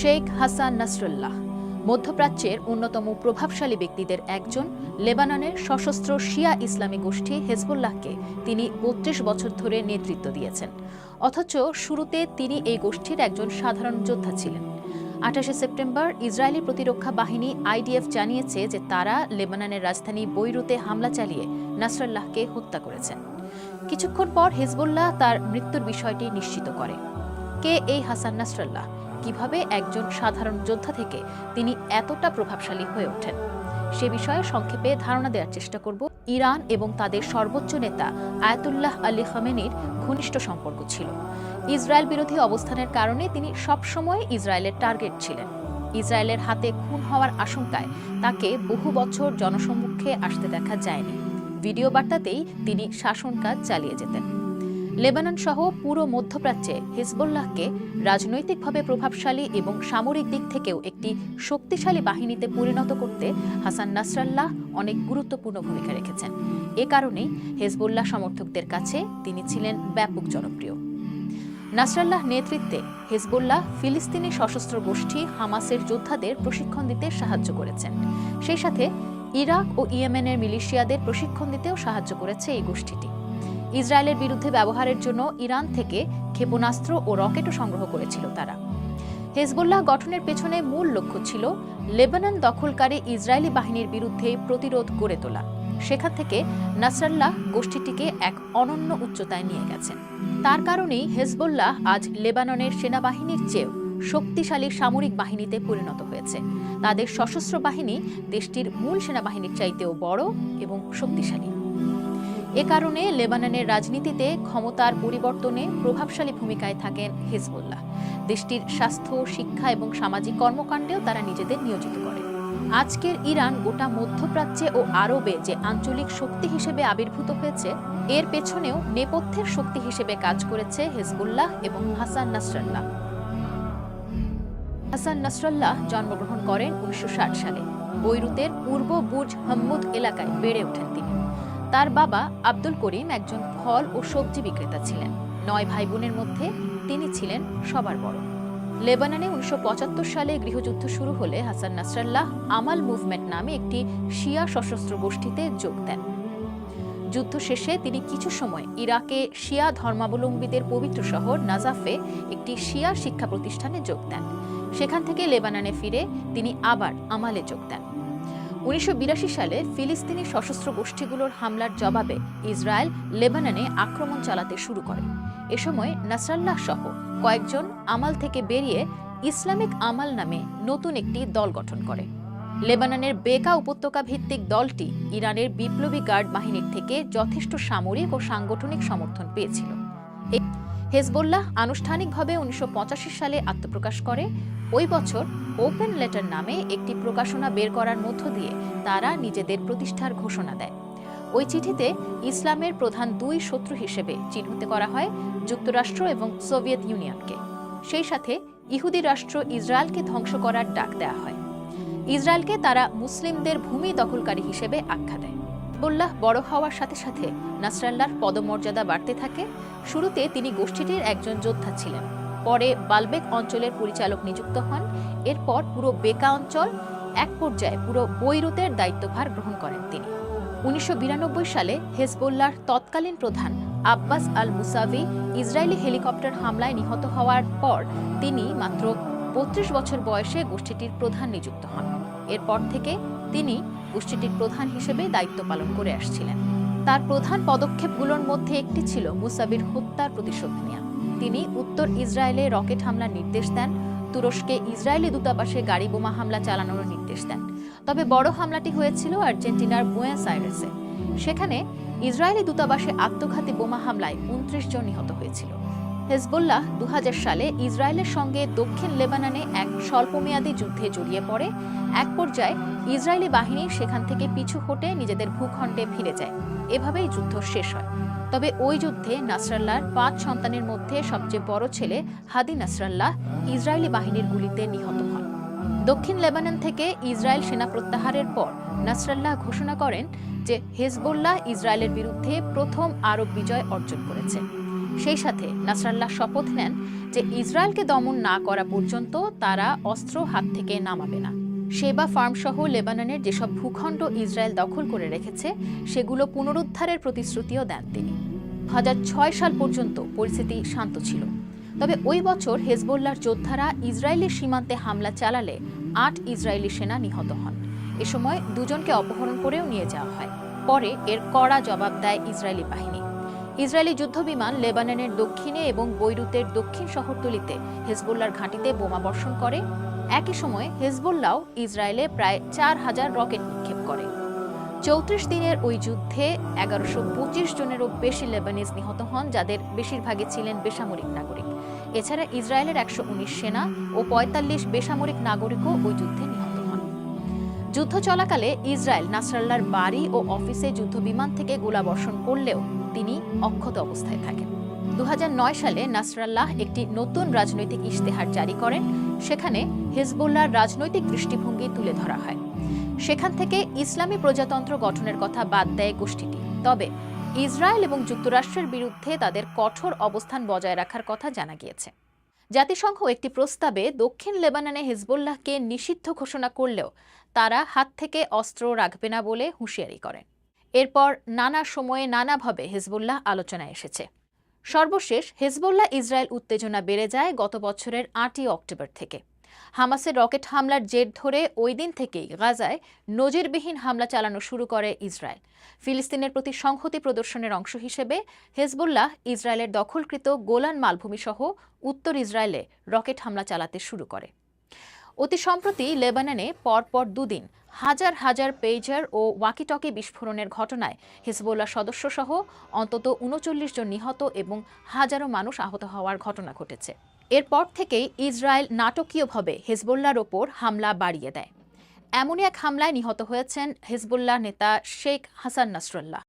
শেখ হাসান নাসরুল্লাহ, মধ্যপ্রাচ্যের অন্যতম প্রভাবশালী ব্যক্তিদের একজন, লেবাননের সশস্ত্র শিয়া ইসলামী গোষ্ঠী হেজবুল্লাহকে তিনি বত্রিশ বছর ধরে নেতৃত্ব দিয়েছেন। অথচ শুরুতে তিনি এই গোষ্ঠীর একজন সাধারণ যোদ্ধা ছিলেন। আঠাশে সেপ্টেম্বর ইসরায়েলি প্রতিরক্ষা বাহিনী আইডিএফ জানিয়েছে যে তারা লেবাননের রাজধানী বৈরুতে হামলা চালিয়ে নাসরাল্লাহকে হত্যা করেছেন কিছুক্ষণ পর হেজবুল্লাহ তার মৃত্যুর বিষয়টি নিশ্চিত করে। কে এই হাসান নাসরাল্লাহ? কীভাবে একজন সাধারণ যোদ্ধা থেকে তিনি এতটা প্রভাবশালী হয়ে ওঠেন। সে বিষয়ে সংক্ষেপে ধারণা দেওয়ার চেষ্টা করব। ইরান এবং তাদের সর্বোচ্চ নেতা আয়াতুল্লাহ আলী খামেনির ঘনিষ্ঠ সম্পর্ক ছিল। ইসরায়েল বিরোধী অবস্থানের কারণে তিনি সবসময় ইসরায়েলের টার্গেট ছিলেন। ইসরায়েলের হাতে খুন হওয়ার আশঙ্কায় তাকে বহু বছর জনসম্মুখে আসতে দেখা যায়নি। ভিডিও বার্তাতেই তিনি শাসন কাজ চালিয়ে যেতেন। লেবানন সহ পুরো মধ্যপ্রাচ্যে হিজবুল্লাহকে রাজনৈতিকভাবে প্রভাবশালী এবং সামরিক দিক থেকেও একটি শক্তিশালী বাহিনীতে পরিণত করতে হাসান নাসরাল্লাহ অনেক গুরুত্বপূর্ণ ভূমিকা রেখেছেন। এ কারণেই হেজবুল্লাহ সমর্থকদের কাছে তিনি ছিলেন ব্যাপক জনপ্রিয়। নাসরাল্লাহ নেতৃত্বে হিজবুল্লাহ ফিলিস্তিনি সশস্ত্র গোষ্ঠী হামাসের যোদ্ধাদের প্রশিক্ষণ দিতে সাহায্য করেছেন। সেই সাথে ইরাক ও ইয়েমেনের মিলিশিয়াদের প্রশিক্ষণ দিতেও সাহায্য করেছে এই গোষ্ঠীটি। ইসরায়েলের বিরুদ্ধে ব্যবহারের জন্য ইরান থেকে ক্ষেপণাস্ত্র ও রকেটও সংগ্রহ করেছিল তারা। হেজবুল্লাহ গঠনের পেছনে মূল লক্ষ্য ছিল লেবানন দখলকারী ইসরায়েলি বাহিনীর বিরুদ্ধে প্রতিরোধ গড়ে তোলা। সেখান থেকে নাসরাল্লাহ গোষ্ঠীটিকে এক অনন্য উচ্চতায় নিয়ে গেছেন। তার কারণেই হেজবুল্লাহ আজ লেবাননের সেনাবাহিনীর চেয়েও শক্তিশালী সামরিক বাহিনীতে পরিণত হয়েছে। তাদের সশস্ত্র বাহিনী দেশটির মূল সেনাবাহিনীর চাইতেও বড় এবং শক্তিশালী। এ কারণে লেবাননের রাজনীতিতে ক্ষমতার পরিবর্তনে প্রভাবশালী ভূমিকায় থাকেন হিজবুল্লাহ। দেশটির স্বাস্থ্য, শিক্ষা এবং সামাজিক কর্মকাণ্ডেও তারা নিজেদের নিয়োজিত করে আজকের ইরান গোটা মধ্যপ্রাচ্যে ও আরবে যে আঞ্চলিক শক্তি হিসেবে আবির্ভূত হয়েছে, এর পেছনেও নেপথ্যের শক্তি হিসেবে কাজ করেছে হিজবুল্লাহ এবং হাসান নাসরাল্লাহ। হাসান নাসরাল্লাহ জন্মগ্রহণ করেন উনিশশো ষাট সালে। বৈরুতের পূর্ব বুর্জ হাম্মুদ এলাকায় বেড়ে ওঠেন তিনি। তার বাবা আব্দুল করিম একজন ফল ও সবজি বিক্রেতা ছিলেন। নয় ভাই বোনের মধ্যে তিনি ছিলেন সবার বড়। লেবাননে উনিশশো পঁচাত্তর সালে গৃহযুদ্ধ শুরু হলে হাসান নাসরাল্লাহ আমাল মুভমেন্ট নামে একটি শিয়া সশস্ত্র গোষ্ঠীতে যোগ দেন। যুদ্ধ শেষে তিনি কিছু সময় ইরাকে শিয়া ধর্মাবলম্বীদের পবিত্র শহর নাজাফে একটি শিয়া শিক্ষা প্রতিষ্ঠানে যোগ দেন। সেখান থেকে লেবাননে ফিরে তিনি আবার আমালে যোগ দেন। উনিশশো সালে ফিলিস্তিনি সশস্ত্র গোষ্ঠীগুলোর হামলার জবাবে ইসরায়েল লেবাননে আক্রমণ চালাতে শুরু করে। এ সময় নাসরাল্লাহ সহ কয়েকজন আমাল থেকে বেরিয়ে ইসলামিক আমাল নামে নতুন একটি দল গঠন করে। লেবাননের বেকা উপত্যকা ভিত্তিক দলটি ইরানের বিপ্লবী গার্ড বাহিনীর থেকে যথেষ্ট সামরিক ও সাংগঠনিক সমর্থন পেয়েছিল। হেজবুল্লাহ আনুষ্ঠানিকভাবে উনিশশো সালে আত্মপ্রকাশ করে। ওই বছর ওপেন লেটার নামে একটি প্রকাশনা বের করার মধ্য দিয়ে তারা নিজেদের প্রতিষ্ঠার ঘোষণা দেয়। ওই চিঠিতে ইসলামের প্রধান দুই শত্রু হিসেবে চিহ্নিত করা হয় যুক্তরাষ্ট্র এবং সোভিয়েত ইউনিয়নকে। সেই সাথে ইহুদি রাষ্ট্র ইসরায়েলকে ধ্বংস করার ডাক দেয়া হয়। ইসরায়েলকে তারা মুসলিমদের ভূমি দখলকারী হিসেবে আখ্যা দেয়। হিজবুল্লাহ বড় হওয়ার সাথে সাথে নাসরাল্লাহর পদমর্যাদা বাড়তে থাকে। শুরুতে তিনি গোষ্ঠীটির একজন যোদ্ধা ছিলেন। পরে বালবেক অঞ্চলের পরিচালক নিযুক্ত হন। এরপর পুরো বেকা অঞ্চল, এক পর্যায়ে পুরো বৈরুতের দায়িত্বভার গ্রহণ করেন তিনি। উনিশশো বিরানব্বই সালে হেজবুল্লাহর তৎকালীন প্রধান Abbas al Musawi Israeli helicopter হামলায় নিহত হওয়ার পর তিনি মাত্র বত্রিশ বছর বয়সে গোষ্ঠীটির প্রধান নিযুক্ত হন। এরপর থেকে তিনি গোষ্ঠীটির প্রধান হিসেবে দায়িত্ব পালন করে আসছিলেন। তার প্রধান পদক্ষেপগুলোর মধ্যে একটি ছিল মুসাবির হত্যার প্রতিশোধ নেওয়া তিনি উত্তর ইসরায়েলে রকেট হামলার নির্দেশ দেন, তুরস্কে ইসরায়েলি দূতাবাসে গাড়ি বোমা হামলা চালানোর নির্দেশ দেন। তবে বড় হামলাটি হয়েছিল আর্জেন্টিনার বুয়েন্স আইরেসে। সেখানে ইসরায়েলি দূতাবাসে আত্মঘাতী বোমা হামলায় উনত্রিশ জন নিহত হয়েছিল। হেজবুল্লাহ দু সালে ইসরায়েলের সঙ্গে দক্ষিণ লেবাননে এক স্বল্পমেয়াদী যুদ্ধে জড়িয়ে পড়ে। এক পর্যায়ে ইসরায়েলি বাহিনী সেখান থেকে পিছু হটে নিজেদের ভূখণ্ডে ফিরে যায়। এভাবেই যুদ্ধ শেষ হয়। তবে ওই যুদ্ধে নাসরাল্লাহর পাঁচ সন্তানের মধ্যে সবচেয়ে বড় ছেলে হাদি নাসরাল্লাহ ইসরায়েলি বাহিনীর গুলিতে নিহত হন। দক্ষিণ লেবানন থেকে ইসরায়েল সেনা প্রত্যাহারের পর নাসরাল্লাহ ঘোষণা করেন যে হেজবুল্লাহ ইসরায়েলের বিরুদ্ধে প্রথম আরব বিজয় অর্জন করেছে। সেই সাথে নাসরাল্লাহ শপথ নেন যে ইসরায়েলকে দমন না করা পর্যন্ত তারা অস্ত্র হাত থেকে নামাবে না। সেবা ফার্ম সহ লেবাননের যেসব ভূখণ্ড ইসরায়েল দখল করে রেখেছে, সেগুলো পুনরুদ্ধারের প্রতিশ্রুতিও দেন তিনি। ছয় সাল পর্যন্ত পরিস্থিতি শান্ত ছিল। তবে ওই বছর হেজবোল্লার যোদ্ধারা ইসরায়েলি সীমান্তে হামলা চালালে আট ইসরায়েলি সেনা নিহত হন। এ সময় দুজনকে অপহরণ করেও নিয়ে যাওয়া হয়। পরে এর কড়া জবাব দেয় ইসরায়েলি বাহিনী। ইসরায়েলি যুদ্ধবিমান লেবাননের দক্ষিণে এবং বৈরুতের দক্ষিণ শহরতলিতে হেজবোল্লার ঘাঁটিতে বোমা বর্ষণ করে। একই সময়ে হেজবোল্লাও ইসরায়েলে প্রায় চার হাজার রকেট নিক্ষেপ করে। চৌত্রিশ দিনের ওই যুদ্ধে এগারোশো পঁচিশ জনেরও বেশি লেবানিজ নিহত হন, যাদের বেশিরভাগই ছিলেন বেসামরিক নাগরিক। এছাড়া ইসরায়েলের একশো উনিশ সেনা ও পঁয়তাল্লিশ বেসামরিক নাগরিকও ওই যুদ্ধে নিহত হন। যুদ্ধ চলাকালে ইসরায়েল নাসরাল্লার বাড়ি ও অফিসে যুদ্ধবিমান থেকে গোলাবর্ষণ করলেও তিনি অক্ষত অবস্থায় থাকেন। দু হাজার নয় সালে নাসরাল্লাহ একটি নতুন রাজনৈতিক ইশতেহার জারি করেন। সেখানে হিজবুল্লাহর রাজনৈতিক দৃষ্টিভঙ্গি তুলে ধরা হয়। সেখান থেকে ইসলামী প্রজাতন্ত্র গঠনের কথা বাদ দেয় গোষ্ঠীটি। তবে ইসরায়েল এবং যুক্তরাষ্ট্রের বিরুদ্ধে তাদের কঠোর অবস্থান বজায় রাখার কথা জানা গিয়েছে। জাতিসংঘ একটি প্রস্তাবে দক্ষিণ লেবাননে হিজবুল্লাহকে নিষিদ্ধ ঘোষণা করলেও তারা হাত থেকে অস্ত্র রাখবে না বলে হুঁশিয়ারি করেন। এরপর নানা সময়ে নানাভাবে হেজবুল্লাহ আলোচনায় এসেছে। সর্বশেষ, হেজবুল্লাহ ইসরায়েল উত্তেজনা বেড়ে যায় গত বছরের আটই অক্টোবর থেকে। হামাসের রকেট হামলার জের ধরে ওই দিন থেকেই গাজায় নজিরবিহীন হামলা চালানো শুরু করে ইসরায়েল। ফিলিস্তিনের প্রতি সংহতি প্রদর্শনের অংশ হিসেবে হেজবুল্লাহ ইসরায়েলের দখলকৃত গোলান মালভূমি সহ উত্তর ইসরায়েলে রকেট হামলা চালাতে শুরু করে। অতি সম্প্রতি লেবাননে পরপর দুদিন হাজার হাজার পেজার ও ওয়াকিটকে বিস্ফোরণের ঘটনায় হিজবুল্লাহ সদস্যসহ অন্তত উনচল্লিশ জন নিহত এবং হাজারো মানুষ আহত হওয়ার ঘটনা ঘটেছে। এরপর থেকেই ইসরায়েল নাটকীয়ভাবে হিজবুল্লার ওপর হামলা বাড়িয়ে দেয়। এমনই এক হামলায় নিহত হয়েছেন হিজবুল্লাহ নেতা শেখ হাসান নাসরুল্লাহ।